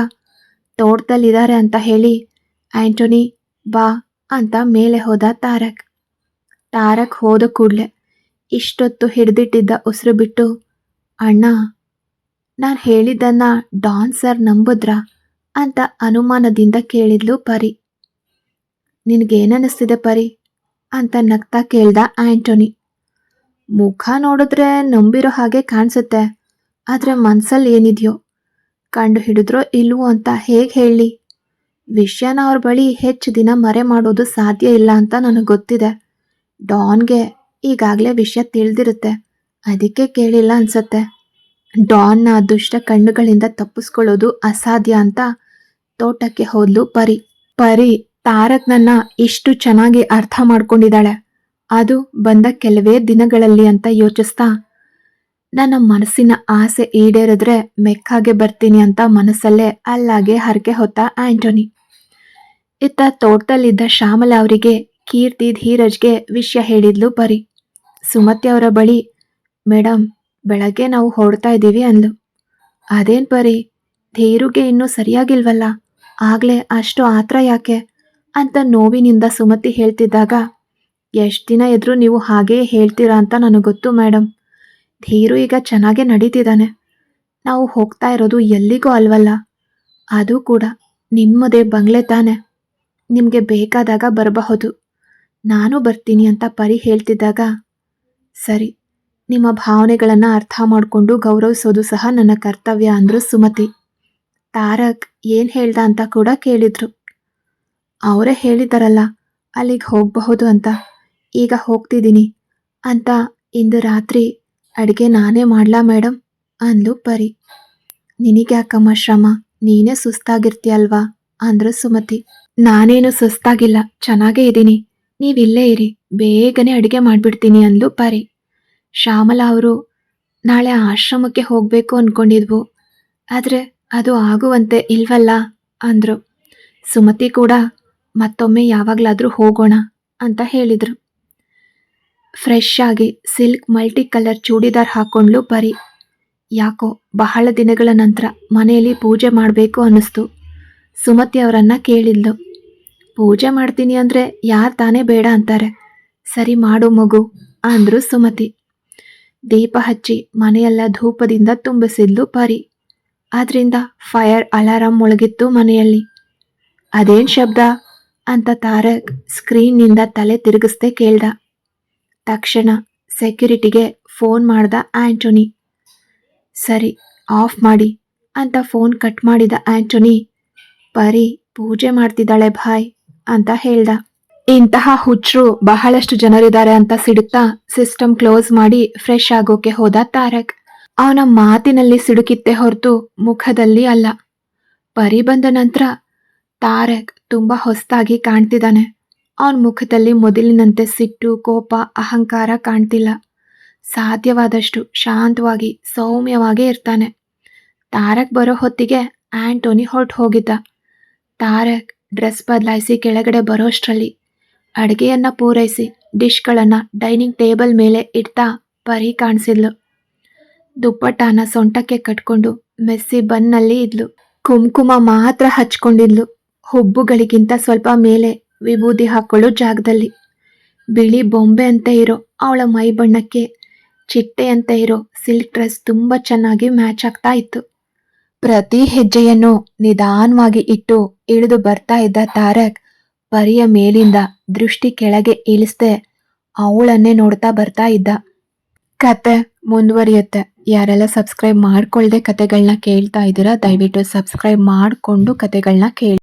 ತೋಟದಲ್ಲಿದ್ದಾರೆ ಅಂತ ಹೇಳಿ, ಆಂಟೋನಿ, ಬಾ ಅಂತ ಮೇಲೆ ಹೋದ ತಾರಕ್. ತಾರಕ್ ಹೋದ ಕೂಡ್ಲೆ ಇಷ್ಟೊತ್ತು ಹಿಡಿದಿಟ್ಟಿದ್ದ ಉಸಿರು ಬಿಟ್ಟು, ಅಣ್ಣ, ನಾನು ಹೇಳಿದ್ದನ್ನ ಡಾನ್ ಸರ್ ನಂಬುದ್ರ? ಅಂತ ಅನುಮಾನದಿಂದ ಕೇಳಿದ್ಲು ಪರಿ. ನಿನಗೇನನ್ನಿಸ್ತಿದೆ ಪರಿ? ಅಂತ ನಗ್ತಾ ಕೇಳ್ದ ಆಂಟೋನಿ. ಮುಖ ನೋಡಿದ್ರೆ ನಂಬಿರೋ ಹಾಗೆ ಕಾಣಿಸುತ್ತೆ. ಆದರೆ ಮನಸ್ಸಲ್ಲಿ ಏನಿದೆಯೋ? ಕಂಡು ಹಿಡಿದ್ರೋ ಇಲ್ವೋ ಅಂತ ಹೇಗೆ ಹೇಳಿ? ವಿಷಯನ ಅವ್ರ ಬಳಿ ಹೆಚ್ಚು ದಿನ ಮರೆ ಮಾಡೋದು ಸಾಧ್ಯ ಇಲ್ಲ ಅಂತ ನನಗೆ ಗೊತ್ತಿದೆ. ಡಾನ್ಗೆ ಈಗಾಗಲೇ ವಿಷಯ ತಿಳಿದಿರುತ್ತೆ. ಅದಕ್ಕೆ ಕೇಳಿಲ್ಲ ಅನ್ಸತ್ತೆ. ಡಾನ್ನ ದುಷ್ಟ ಕಣ್ಣುಗಳಿಂದ ತಪ್ಪಿಸ್ಕೊಳ್ಳೋದು ಅಸಾಧ್ಯ ಅಂತ ತೋಟಕ್ಕೆ ಹೋದ್ಲು ಪರಿ. ಪರಿ ತಾರಕ್ನನ್ನ ಇಷ್ಟು ಚೆನ್ನಾಗಿ ಅರ್ಥ ಮಾಡ್ಕೊಂಡಿದ್ದಾಳೆ. ಅದು ಬಂದ ಕೆಲವೇ ದಿನಗಳಲ್ಲಿ ಅಂತ ಯೋಚಿಸ್ತಾ, ನನ್ನ ಮನಸ್ಸಿನ ಆಸೆ ಈಡೇರಿದ್ರೆ ಮೆಕ್ಕಾಗೆ ಬರ್ತೀನಿ ಅಂತ ಮನಸ್ಸಲ್ಲೇ ಅಲ್ಲಾಗೆ ಹರಕೆ ಹೊತ್ತ ಆಂಟೋನಿ. ಇತ್ತ ತೋಟದಲ್ಲಿದ್ದ ಶ್ಯಾಮಲ ಅವರಿಗೆ ಕೀರ್ತಿ ಧೀರಜ್ಗೆ ವಿಷಯ ಹೇಳಿದ್ಲು ಪರಿ. ಸುಮತಿ ಅವರ ಬಳಿ ಮೇಡಮ್ ಬೆಳಗ್ಗೆ ನಾವು ಹೊಡ್ತಾ ಇದ್ದೀವಿ ಅಂದ್ಲು. ಅದೇನು ಪರಿ? ಧೀರುಗೆ ಇನ್ನೂ ಸರಿಯಾಗಿಲ್ವಲ್ಲ? ಆಗ್ಲೇ ಅಷ್ಟು ಆತ್ರ ಯಾಕೆ? ಅಂತ ನೋವಿನಿಂದ ಸುಮತಿ ಹೇಳ್ತಿದ್ದಾಗ ಎಷ್ಟು ದಿನ ಎದುರು ನೀವು ಹಾಗೇ ಹೇಳ್ತೀರಾ ಅಂತ ನನಗೆ ಗೊತ್ತು ಮೇಡಮ್ ಧೀರು ಈಗ ಚೆನ್ನಾಗೇ ನಡೀತಿದ್ದಾನೆ. ನಾವು ಹೋಗ್ತಾ ಇರೋದು ಎಲ್ಲಿಗೂ ಅಲ್ವಲ್ಲ. ಅದು ಕೂಡ ನಿಮ್ಮದೇ ಬಂಗ್ಲೆ ತಾನೆ. ನಿಮಗೆ ಬೇಕಾದಾಗ ಬರಬಹುದು. ನಾನು ಬರ್ತೀನಿ ಅಂತ ಪರಿ ಹೇಳ್ತಿದ್ದಾಗ, ಸರಿ, ನಿಮ್ಮ ಭಾವನೆಗಳನ್ನು ಅರ್ಥ ಮಾಡಿಕೊಂಡು ಗೌರವಿಸೋದು ಸಹ ನನ್ನ ಕರ್ತವ್ಯ ಅಂದರು ಸುಮತಿ. ತಾರಕ್ ಏನು ಹೇಳ್ದ ಅಂತ ಕೂಡ ಕೇಳಿದರು. ಅವರೇ ಹೇಳಿದ್ದಾರಲ್ಲ ಅಲ್ಲಿಗೆ ಹೋಗಬಹುದು ಅಂತ. ಈಗ ಹೋಗ್ತಿದ್ದೀನಿ ಅಂತ ಇಂದು ರಾತ್ರಿ ಅಡುಗೆ ನಾನೇ ಮಾಡ್ಲಾ ಮೇಡಮ್ ಅಂದ್ಲು ಪರಿ. ನಿನಗ್ಯಾಕಮ್ಮ ಶ್ರಮ? ನೀನೇ ಸುಸ್ತಾಗಿರ್ತೀಯಲ್ವಾ? ಅಂದ್ರು ಸುಮತಿ. ನಾನೇನು ಸುಸ್ತಾಗಿಲ್ಲ. ಚೆನ್ನಾಗೇ ಇದ್ದೀನಿ ನೀವಿಲ್ಲೇ ಇರಿ. ಬೇಗನೆ ಅಡುಗೆ ಮಾಡಿಬಿಡ್ತೀನಿ ಅಂದ್ಲು ಪರಿ. ಶ್ಯಾಮಲ ಅವರು ನಾಳೆ ಆಶ್ರಮಕ್ಕೆ ಹೋಗಬೇಕು ಅಂದ್ಕೊಂಡಿದ್ವು ಆದರೆ ಅದು ಆಗುವಂತೆ ಇಲ್ವಲ್ಲ? ಅಂದರು. ಸುಮತಿ ಕೂಡ ಮತ್ತೊಮ್ಮೆ ಯಾವಾಗಲಾದರೂ ಹೋಗೋಣ ಅಂತ ಹೇಳಿದರು. ಫ್ರೆಶ್ ಆಗಿ ಸಿಲ್ಕ್ ಮಲ್ಟಿ ಕಲರ್ ಚೂಡಿದಾರ್ ಹಾಕೊಂಡ್ಲು ಪರಿ ಯಾಕೋ ಬಹಳ ದಿನಗಳ ನಂತರ ಮನೆಯಲ್ಲಿ ಪೂಜೆ ಮಾಡಬೇಕು ಅನ್ನಿಸ್ತು. ಸುಮತಿ ಅವರನ್ನ ಕೇಳಿದ್ಲು. ಪೂಜೆ ಮಾಡ್ತೀನಿ ಅಂದರೆ ಯಾರು ತಾನೇ ಬೇಡ ಅಂತಾರೆ. ಸರಿ ಮಾಡು ಮಗು ಅಂದ್ರು ಸುಮತಿ. ದೀಪ ಹಚ್ಚಿ ಮನೆಯೆಲ್ಲ ಧೂಪದಿಂದ ತುಂಬಿಸಿದ್ಲು ಪರಿ ಆದ್ರಿಂದ ಫೈರ್ ಅಲಾರಾಮ್ ಮೊಳಗಿತ್ತು ಮನೆಯಲ್ಲಿ. ಅದೇನು ಶಬ್ದ? ಅಂತ ತಾರಕ್ ಸ್ಕ್ರೀನ್ನಿಂದ ತಲೆ ತಿರುಗಿಸ್ದೆ ಕೇಳ್ದ. ತಕ್ಷಣ ಸೆಕ್ಯೂರಿಟಿಗೆ ಫೋನ್ ಮಾಡ್ದ ಆಂಟೋನಿ. ಸರಿ, ಆಫ್ ಮಾಡಿ ಅಂತ ಫೋನ್ ಕಟ್ ಮಾಡಿದ ಆಂಟೋನಿ. ಪರಿ, ಪೂಜೆ ಮಾಡ್ತಿದ್ದಾಳೆ ಭಾಯ್ ಅಂತ ಹೇಳ್ದ. ಇಂತಹ ಹುಚ್ಚರು ಬಹಳಷ್ಟು ಜನರಿದ್ದಾರೆ ಅಂತ ಸಿಡುತ್ತಾ ಸಿಸ್ಟಮ್ ಕ್ಲೋಸ್ ಮಾಡಿ ಫ್ರೆಶ್ ಆಗೋಕೆ ಹೋದ ತಾರಕ್. ಅವನ ಮಾತಿನಲ್ಲಿ ಸಿಡುಕಿತ್ತೆ ಹೊರತು ಮುಖದಲ್ಲಿ ಅಲ್ಲ. ಪರಿ ಬಂದ ನಂತರ ತಾರಕ್ ತುಂಬಾ ಹೊಸ್ತಾಗಿ ಕಾಣ್ತಿದ್ದಾನೆ. ಅವನ ಮುಖದಲ್ಲಿ ಮೊದಲಿನಂತೆ ಸಿಟ್ಟು, ಕೋಪ, ಅಹಂಕಾರ ಕಾಣ್ತಿಲ್ಲ. ಸಾಧ್ಯವಾದಷ್ಟು ಶಾಂತವಾಗಿ, ಸೌಮ್ಯವಾಗೇ ಇರ್ತಾನೆ. ತಾರಕ್ ಬರೋ ಹೊತ್ತಿಗೆ ಆಂಟೋನಿ ಹೊರಟು ಹೋಗಿದ್ದ. ತಾರಕ್ ಡ್ರೆಸ್ ಬದಲಾಯಿಸಿ ಕೆಳಗಡೆ ಬರೋಷ್ಟರಲ್ಲಿ ಅಡುಗೆಯನ್ನ ಪೂರೈಸಿ, ಡಿಶ್ಗಳನ್ನು ಡೈನಿಂಗ್ ಟೇಬಲ್ ಮೇಲೆ ಇಡ್ತಾ ಪರಿ ಕಾಣಿಸಿದ್ಲು. ದುಪ್ಪಟ್ಟನ ಸೊಂಟಕ್ಕೆ ಕಟ್ಕೊಂಡು ಮೆಸ್ಸಿ ಬನ್ನಲ್ಲಿ ಇದ್ಲು. ಕುಂಕುಮ ಮಾತ್ರ ಹಚ್ಕೊಂಡಿದ್ಲು. ಹುಬ್ಬುಗಳಿಗಿಂತ ಸ್ವಲ್ಪ ಮೇಲೆ ವಿಭೂತಿ ಹಾಕೊಳ್ಳೋ ಜಾಗದಲ್ಲಿ. ಬಿಳಿ ಬೊಂಬೆ ಅಂತ ಇರೋ ಅವಳ ಮೈ ಬಣ್ಣಕ್ಕೆ, ಚಿಟ್ಟೆ ಅಂತ ಇರೋ ಸಿಲ್ಕ್ ಡ್ರೆಸ್ ತುಂಬ ಚೆನ್ನಾಗಿ ಮ್ಯಾಚ್ ಆಗ್ತಾ ಇತ್ತು. ಪ್ರತಿ ಹೆಜ್ಜೆಯನ್ನು ನಿಧಾನವಾಗಿ ಇಟ್ಟು ಇಳಿದು ಬರ್ತಾ ಇದ್ದ ತಾರಕ್ ಪರಿಯ ಮೇಲಿಂದ ದೃಷ್ಟಿ ಕೆಳಗೆ ಇಳಿಸ್ದೆ ಅವಳನ್ನೇ ನೋಡ್ತಾ ಬರ್ತಾ ಇದ್ದ. ಕತೆ ಮುಂದುವರಿಯುತ್ತೆ. ಯಾರೆಲ್ಲ ಸಬ್ಸ್ಕ್ರೈಬ್ ಮಾಡ್ಕೊಳ್ಳದೆ ಕತೆಗಳನ್ನ ಕೇಳ್ತಾ ಇದ್ದೀರಾ, ದಯವಿಟ್ಟು ಸಬ್ಸ್ಕ್ರೈಬ್ ಮಾಡಿಕೊಂಡು ಕತೆಗಳನ್ನ ಕೇಳಿ.